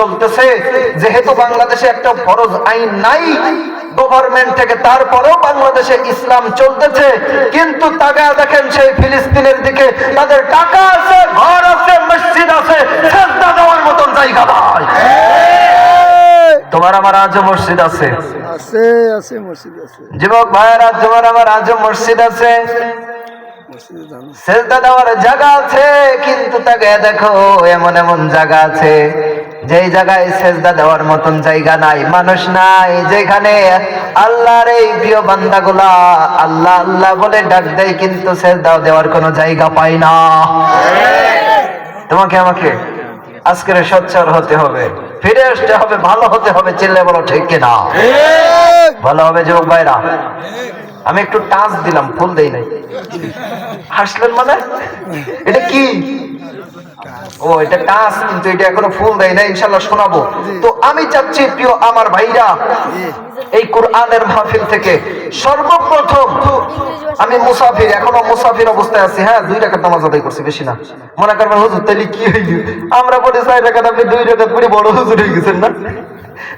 চলতেছে যেহেতু বাংলাদেশে একটা ফরজ আইন নাই গভর্নমেন্ট থেকে তারপরেও বাংলাদেশে ইসলাম চলতেছে কিন্তু তাকায় দেখেন সেই ফিলিস্তিনের দিকে তাদের টাকা আছে ঘর আছে মসজিদ আছে সেজদা দেওয়ার মতন জায়গা ভাই তোমার আমার আজও মসজিদ আছে। আছে আছে মসজিদ আছে। যুবক ভাইয়েরা তোমার আমার আজও মসজিদ আছে। সেজদা দেওয়ার জায়গা আছে কিন্তু তাকে দেখো এমন এমন জায়গা আছে। যেই জায়গায় সেজদা দেওয়ার মতন জায়গা নাই, মানুষ নাই যেখানে। আল্লাহর এই প্রিয় বান্দাগুলা আল্লাহ আল্লাহ বলে ডাক দেয়, কিন্তু সেজদা দেওয়ার কোনো জায়গা পায় না। তোমাকে আমাকে আজকের সচ্চর হতে হবে, ফিরে আসতে হবে, ভালো হতে হবে, চিল্লে বলো, ঠিক কিনা? ভালো হবে, যুবক ভাইরা। আমি একটু টাচ দিলাম, ফুল দেই নাই। হাসলেন মানে? এটা কি? ও এটা কিন্তু এটা এখনও ফুল দেয় না ইনশাল্লাহ শোনাবো। তো আমি চাচ্ছি প্রিয় আমার ভাইরা এই কোরআনের মাহফিল থেকে সর্বপ্রথম আমি মুসাফির এখনও মুসাফির অবস্থায় আছি। হ্যাঁ দুই টাকার নামাজ আদায় করছি বেশি না। মনে করবেন হুজুর তাহলে কি হইল? আমরা পড়ে চার টাকা আপনি দুই টাকা পড়ে বড় হুজুর হয়ে গেছেন না?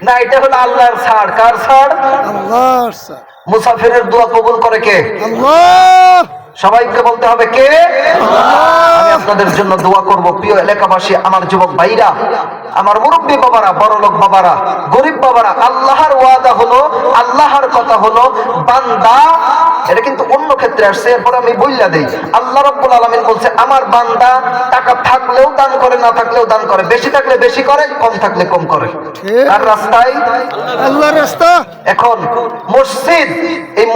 না এটা হলো আল্লাহর ছাড়। কার ছাড়। মুসাফিরের দোয়া কবুল করে কে? আল্লাহ! সবাইকে বলতে হবে কে? আমি আপনাদের জন্য দোয়া করব প্রিয় এলাকাবাসী আমার যুবক ভাইরা আমার মুরব্বী বাবারা বড় লোক বাবারা গরিব বাবারা আল্লাহর ওয়াদা হলো আল্লাহর কথা হলো বান্দা এটা কিন্তু অন্য ক্ষেত্রে আসছে এরপর আমি বইলা দেই। আল্লাহ রাব্বুল আলামিন বলছে আমার বান্দা টাকা থাকলেও দান করে না থাকলেও দান করে। বেশি থাকলে বেশি করে কম থাকলে কম করে। আর রাস্তায় আল্লাহর রাস্তা। এখন মসজিদ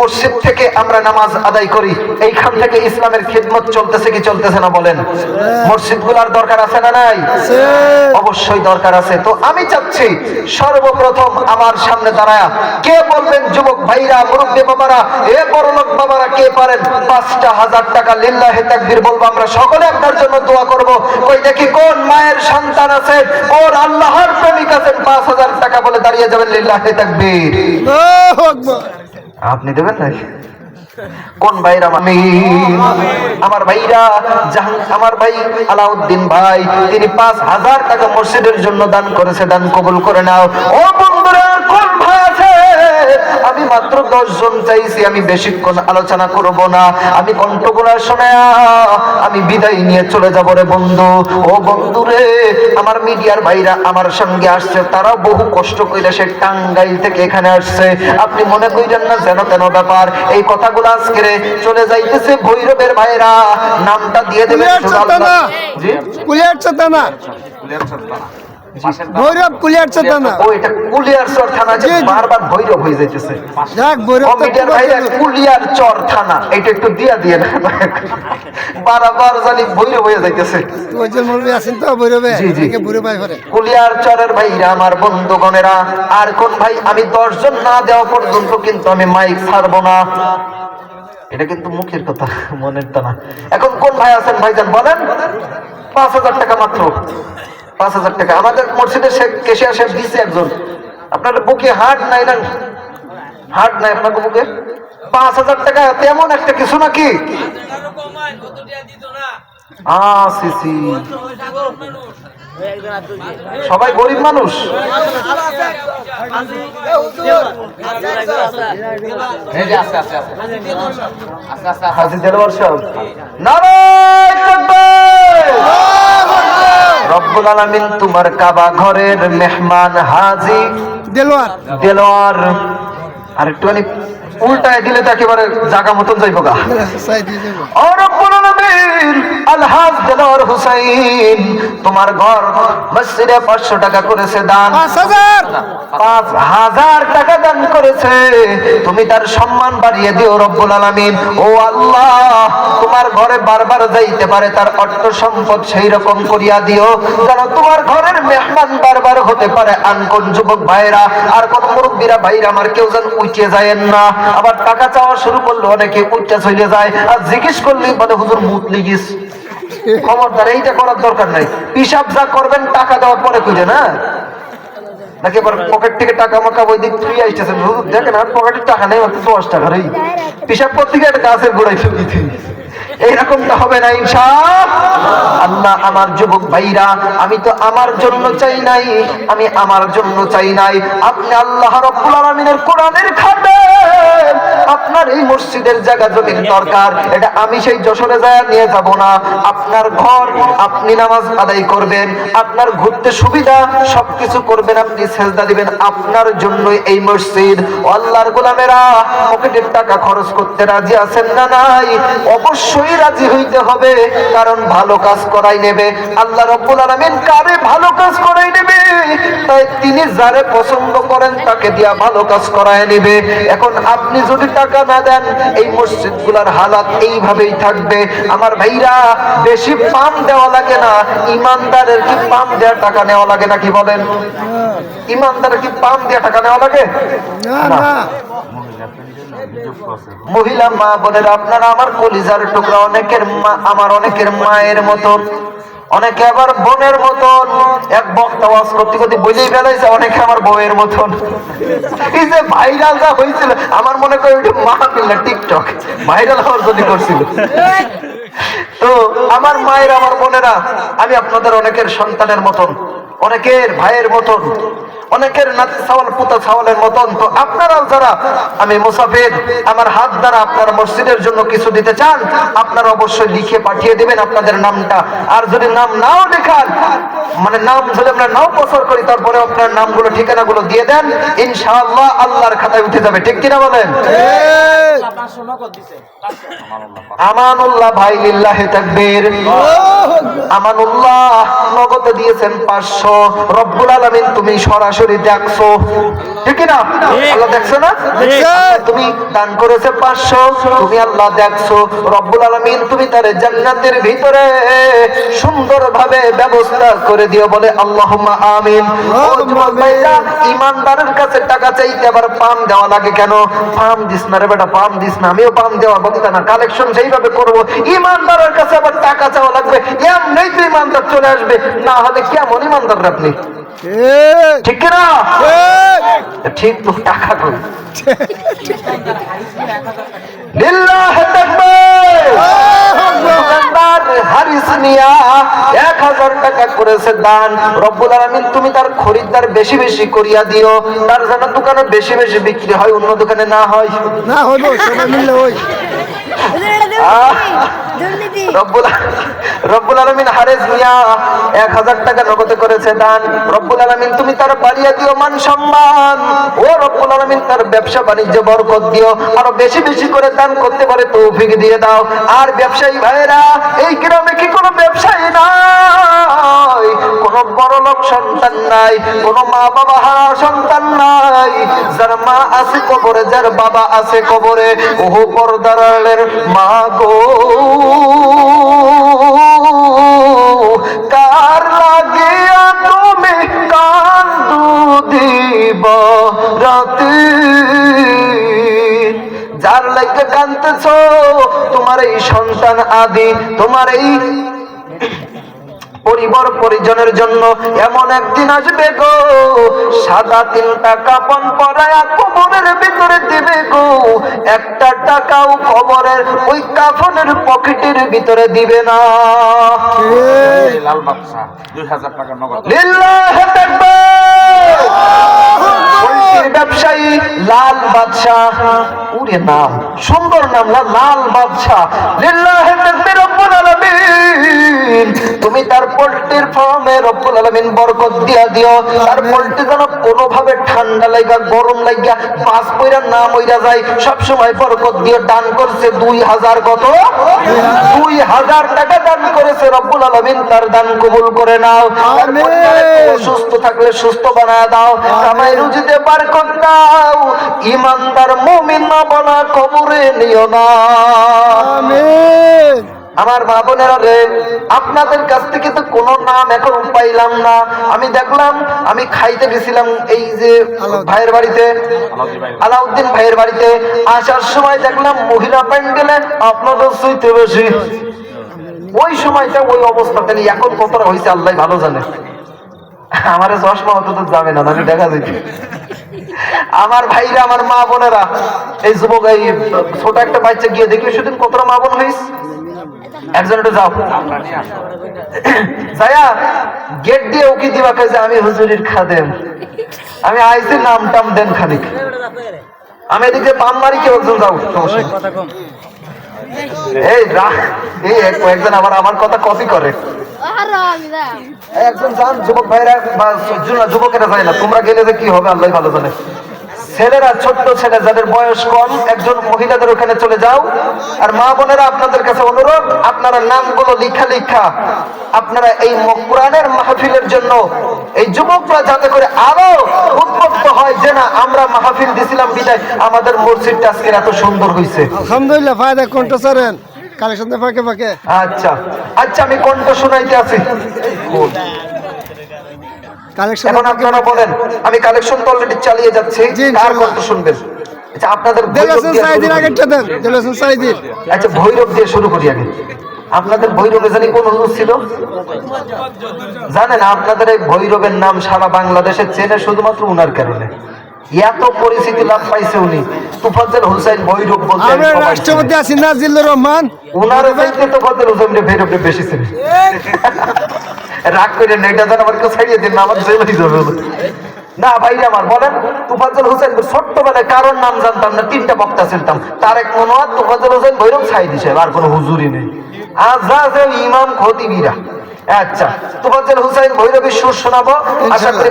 মসজিদ থেকে আমরা নামাজ আদায় করি। এইখান থেকে ইসলামের খিদমত চলতেছে কি চলতেছে না বলেন? মসজিদগুলার দরকার আছে না নাই? অবশ্যই দরকার আছে। তো আমি চাচ্ছি সর্বপ্রথম আমার সামনে দাঁড়ায় কে বলবেন যুবক ভাইরা মুরব্বী বাবারা এ বড়লোক বাবারা কে পারেন? পাঁচটা হাজার টাকা লিল্লাহে তাকবীর বলব আমরা সকলে আপনার জন্য দোয়া করব। কই দেখি কোন মায়ের সন্তান আছে কোন আল্লাহর প্রেমিক আছেন? পাঁচ হাজার টাকা বলে দাঁড়িয়ে যাবেন লিল্লাহে তাকবীর। আকবার। আপনি দেবেন না কোন ভাইরা আমি? আমার ভাইরা জাহান আমার ভাই আলাউদ্দিন ভাই, তিনি পাঁচ হাজার টাকা মসজিদের জন্য দান করেছে, দান কবুল করে নাও। ও বন্ধুরা, কোন ভাই আছে? মাত্র দশ জন চাইছি আমি বেশিক্ষণ আলোচনা করব না। আমি কণ্ঠগুলা শোনা আমি বিদায় নিয়ে চলে যাব রে বন্ধু। ও বন্ধু রে আমার মিডিয়ার ভাইরা আমার সঙ্গে আসছে তারাও বহু কষ্ট কইরা সে টাঙ্গাইল থেকে এখানে আসছে। আপনি মনে কইরেন না যেন তেন ব্যাপার? এই কথাগুলো আজকে রে চলে যাইতেছে ভৈরবের ভাইরা। নামটা দিয়ে দেবেন কুলিয়ার শুধু চাতানা কুলিয়ার চাতানা ভৈরব কুলিয়ার চাতানা ও এটা কুলিয়ার চর থানা যে জি, জি। বারবার ভৈরব হয়ে যাইতেছে। যাক ভৈরব কমিটির ভাইরা কুলিয়ার চর থানা এটা একটু দিয়া দিয়ে বারবার জানি ভৈরব হয়ে যাইতেছে। ওইজন মুরবি আছেন তো ভৈরবে? জি, জি। একে ভৈরব ভাই করে কুলিয়ার চরের ভাইরা আমার বন্ধুগণেরা আর কোন ভাই? আমি দশজন না দেওয়া পর্যন্ত কিন্তু আমি মাইক ছাড়বো না। এটা কিন্তু মুখের কথা মনের তা না এখন কোন ভাই আছেন ভাইজান বলেন? পাঁচ হাজার টাকা মাত্র। পাঁচ হাজার টাকা। আমাদের মসজিদের শেখ কেশিয়া শেখ দিছে একজন। আপনার বুকে হাট নাই না? হাট নাই আপনার বুকে? পাঁচ হাজার টাকা, তেমন একটা কিছু নাকি? সবাই গরিব মানুষ? নারায়! রব্বুল আলামিন তোমার কাবা ঘরের মেহমান হাজি। দেলোয়ার। দেলোয়ার। আর একটুখানি উল্টায় দিলে তো একেবারে জাগা মতন যাইব। গা ও রব্বুল আলহাজ দেলোয়ার হুসাইন তোমার ঘর মসজিদে পাঁচশো টাকা করেছে দান। পাঁচ হাজার। পাঁচ হাজার টাকা দান করেছে। তুমি তার সম্মান বাড়িয়ে দিও রব্বুল আলামিন। ও আল্লাহ তোমার ঘরে বারবার যাইতে পারে তার অর্থ সম্পদ সেই রকম করিয়া দিও। যেন তোমার ঘরের মেহমান বারবার হতে পারে আনকোন যুবক ভাইরা আর কোন মুরব্বীরা ভাইরা আমার কেউ যেন উঠে যায়েন না। আবার টাকা চাওয়া শুরু করলে অনেকে উঠতে চলে যায়। আর জিজ্ঞেস করলে বলে হুজুর মুত লিগিস খবরদার, এইটা করার দরকার নাই। পিসাব যা করবেন, টাকা দেওয়ার পরে খুঁজে না নাকি আবার পকেট থেকে টাকা মাকা ওই দিক ফ্রি দেখেন আর টাকা নেই পিসাব গাছের গোড়ায় এইরকমটা হবে না ইনশা আল্লাহ আমার যুবক ভাইরা, আমি তো আমার জন্য চাই নাই, আমি আমার জন্য চাই নাই। আপনি আল্লাহ রব্বুল আলামিনের কোরআনের খাটে আপনার এই মসজিদের জায়গা দরকার, এটা আমি সেই যশোরে যায় নিয়ে যাব না। আপনার ঘর, আপনি নামাজ আদায় করবেন, আপনার ঘুরতে সুবিধা করবেন, আপনি সেজদা দিবেন। আপনার এই মসজিদ। আল্লাহর গোলামেরা, পকেটের টাকা খরচ করতে রাজি আছেন না নাই? অবশ্যই রাজি হইতে হবে, কারণ ভালো কাজ করাই নেবে। আল্লাহ রব্বুল কারে ভালো কাজ করাই নেবে? তিনি যারে পছন্দ করেন তাকে দিয়া ভালো কাজ করায় নেবে। এখন আপনি যদি টাকা না দেন, এই হালাত এইভাবেই থাকবে। আমার ভাইরা, বেশি পাম দেওয়া লাগে না। ইমানদারের কি পাম দেওয়ার টাকা নেওয়া লাগে না কি বলেন? ইমানদারের কি পাম দেওয়া টাকা নেওয়া লাগে? মহিলা মা বোনেরা, আপনারা আমার কলিজার টুকরা অনেকের মা আমার অনেকের মায়ের মতন অনেকে আবার বোনের মতন, এক বক্তা ওয়াজ করতে করতে বলেই বেড়াইছে অনেকে আমার বউয়ের মতন। এই যে ভাইরাল যা হয়েছিল, আমার মনে করি ওইটা মা না, টিকটক। ভাইরাল হওয়ার জন্য করছিল। তো আমার মায়ের, আমার বোনেরা, আমি আপনাদের অনেকের সন্তানের মতন অনেকের ভাইয়ের মতন অনেকের নাতি সাওয়াল পুতা সাওয়ালের মতন। তো আপনারাও যারা আমি মুসাফির আমার হাত দ্বারা আপনার মসজিদের জন্য কিছু দিতে চান আপনারা অবশ্যই লিখে পাঠিয়ে দিবেন আপনাদের নামটা। আর যদি নাম নাও লেখান মানে নাম যদি আমরা নাও প্রচার করি তারপরে আপনার নামগুলো ঠিকানাগুলো দিয়ে দেন ইনশাআল্লাহ আল্লাহর খাতায় উঠে যাবে। ঠিক কিনা বলেন? আমানুল্লাহ ভাই লিল্লাহি তাকবীর। আমানুল্লাহ নগদ দিয়েছেন পাঁচশো রব্বুল আলামিন তুমি সরাসরি দেখছ। ঠিক না আল্লাহ দেখছ না? তুমি দান করেছে পাঁচশো তুমি আল্লাহ দেখছ। রব্বুল আলামিন তুমি তার জান্নাতের ভিতরে সুন্দরভাবে ব্যবস্থা করে দিও বলে আল্লাহুম্মা আমিন। ইমানদারের কাছে টাকা চাইতে আবার পাম দেওয়া লাগে কেন? পাম দিস না রে বেটা পাম দিস না। আমিও পাম দেওয়া বলতে না কালেকশন সেইভাবে করব। ইমানদারের কাছে আবার টাকা চাওয়া লাগবে। এমনি তো ইমানদার চলে আসবে। না হলে কেমন ইমানদার রে আপনি ঠিক। ঠিক না ঠিক। ঠিক তো টাকা কই? লিল্লাহ এক হাজার টাকা করেছে দান। রব্বুল আলামিন তুমি তার খরিদ্দার বেশি বেশি করিয়া দিও। তার যেন দোকানে বেশি বেশি বিক্রি হয় অন্য দোকানে না হয়। না হইব সবাই মিললে ওই। দুর্নীতি রব্বুল আলামিন হারেস মিয়া, এক হাজার টাকা নগদে করেছে দান। রব্বুল আলামিন, তুমি তার বাড়িয়ে দিও মান সম্মান। ও রব্বুল আলামিন, তার ব্যবসা বাণিজ্য বরকত দিও। আরও বেশি বেশি করে দান করতে পারে তৌফিক দিয়ে দাও। আর ব্যবসায়ী ভাইরা এই গ্রামে কি কোনো ব্যবসায়ী নাই? কোনো বড় লোক সন্তান নাই, কোনো মা বাবা হারা সন্তান নাই। যার মা আছে কবরে, যার বাবা আছে কবরে, ওহো পর্দার আড়ালের মা গো। কার লাগিয়া তুমি কান্দু দিব রাতে? যার লাগে কান্দতেছ তোমার এই সন্তান আদি, তোমার এই পরিবার পরিজনের জন্য এমন একদিন আসবে গো। সাদা তিনটা কাপন পরায়া কবরের ভিতরে দিবে গো। একটা টাকাও কবরের ওই কাফনের পকেটের ভিতরে দিবে না। লাল বাদশা দুই হাজার টাকা নগদ। লিল্লাহি বলছি ব্যবসায়ী লাল বাদশাহ। উরে নাম সুন্দর নাম লাল বাদশাহ। লিল্লাহি রব্বুল আলামিন। তুমি তার পোল্ট্রির ফার্মে রব্বুল আলামিন বরকত দিয়া দিও। তার পোল্ট্রি যেন কোনো ভাবে ঠান্ডা লাগা গরম লাগা পাঁচ পয়রা না মইরা যায় সব সময় বরকত দিয়ে দান করছে দুই হাজার কত? দুই হাজার টাকা দান করেছে রব্বুল আলামিন তার দান কবুল করে নাও। সুস্থ থাকলে সুস্থ বানায় দাও। কামাই রুজিতে বার কর দাও ইমানদার মুমিন না কবরে নিও না। আমিন। আমার মা বোনেরা রে আপনাদের কাছ থেকে তো কোনো নাম এখন পাইলাম না। আমি দেখলাম আমি খাইতে গেছিলাম এই যে ভাইয়ের বাড়িতে। আলাউদ্দিন ভাইয়ের বাড়িতে আসার সময় দেখলাম মহিলা প্যান্ডেলে আপনাদের সুইতে বেশি। ওই সময়টা ওই অবস্থাতে নেই এখন কতটা হয়েছে আল্লাহ ভালো জানে। আমার চশমা হতো তো যাবে না আমি দেখা যেত আমার ভাইরা, আমার মা বোনেরা, এই যুবক, এই ছোট একটা বাচ্চা গিয়ে দেখি, সেদিন, কতটা মা বোন যে, আমি হুজুরির খাদেম। আমি আইছি নাম টাম দেন খানিক। আমি এদিকে পাম মারি কেউ একজন যাও এই, রাখ, এই কয়েকজন আবার আমার কথা কপি করে। একজন যান যুবক ভাইরা বা যুবকেরা যায় না তোমরা গেলে যে কি হবে আল্লাহ ভালো জানে। ছেলেরা ছোট্ট ছেলে যাদের বয়স কম একজন মহিলাদের ওখানে চলে যাও। আর মা বোনেরা আপনাদের কাছে অনুরোধ আপনারা নামগুলো লিখা লিখা আপনারা এই কোরআনের মাহফিলের জন্য এই যুবকরা যাতে করে আরও উদ্বুদ্ধ হয় যে না আমরা মাহফিল দিছিলাম বিদায় আমাদের মসজিদটা আজকে এত সুন্দর হয়েছে আলহামদুলিল্লাহ ফায়দা কোনটা সারেন কালেকশন ফাঁকে ফাঁকে। আচ্ছা আচ্ছা আমি কণ্ঠ শুনাইতে আছি। কালেকশন এখন আপনারা বলেন আমি কালেকশন তো অলরেডি চালিয়ে যাচ্ছি কার কণ্ঠ শুনবেন? আচ্ছা আপনাদের আচ্ছা ভৈরব দিয়ে শুরু করি আগে। আপনাদের ভৈরবে জানি কোন হুজুর ছিল? জানেন আপনাদের এই ভৈরবের নাম সারা বাংলাদেশে চেনে শুধুমাত্র উনার কারণে। এত পরিচিতি লাভ পাইছে উনি। তুফাজ্জল হুসাইন ভৈরব বলতে আমরা রাষ্ট্রপতি আছি নাজিল্লুর রহমান। উনার চাইতে তুফাজ্জল হুসাইন ভৈরবটা বেশি ছিল রাগ করে নেটা যেন আবার কেউ ছাড়িয়ে দিন না আমার জেল হয়ে যাবে না ভাই আমার বলেন তুফাজ্জল হোসেন ছোট্টবেলায় কারোর নাম জানতাম না তিনটা বক্তা ছিলাম তার এক মনোয়ার তুফাজ্জল হোসেন ভৈরব ছাই দিছে আর কোনো হুজুরি নেই। আর যা ইমাম খতিবিরা। আচ্ছা তোফাজ্জল হুসাইন সুর শোনাবো। আশা করি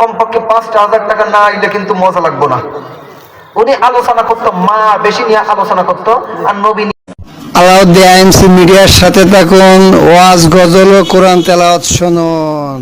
কমপক্ষে পাঁচটা হাজার টাকা না আইলে কিন্তু মজা লাগবো না। উনি আলোচনা করতো, মা বেশি নিয়ে আলোচনা করতো, আর নবী আলাউদ্দিন আইএমসি মিডিয়ার সাথে থাকুন, ওয়াজ, গজল ও কোরআন তেলাওয়াত শুনুন।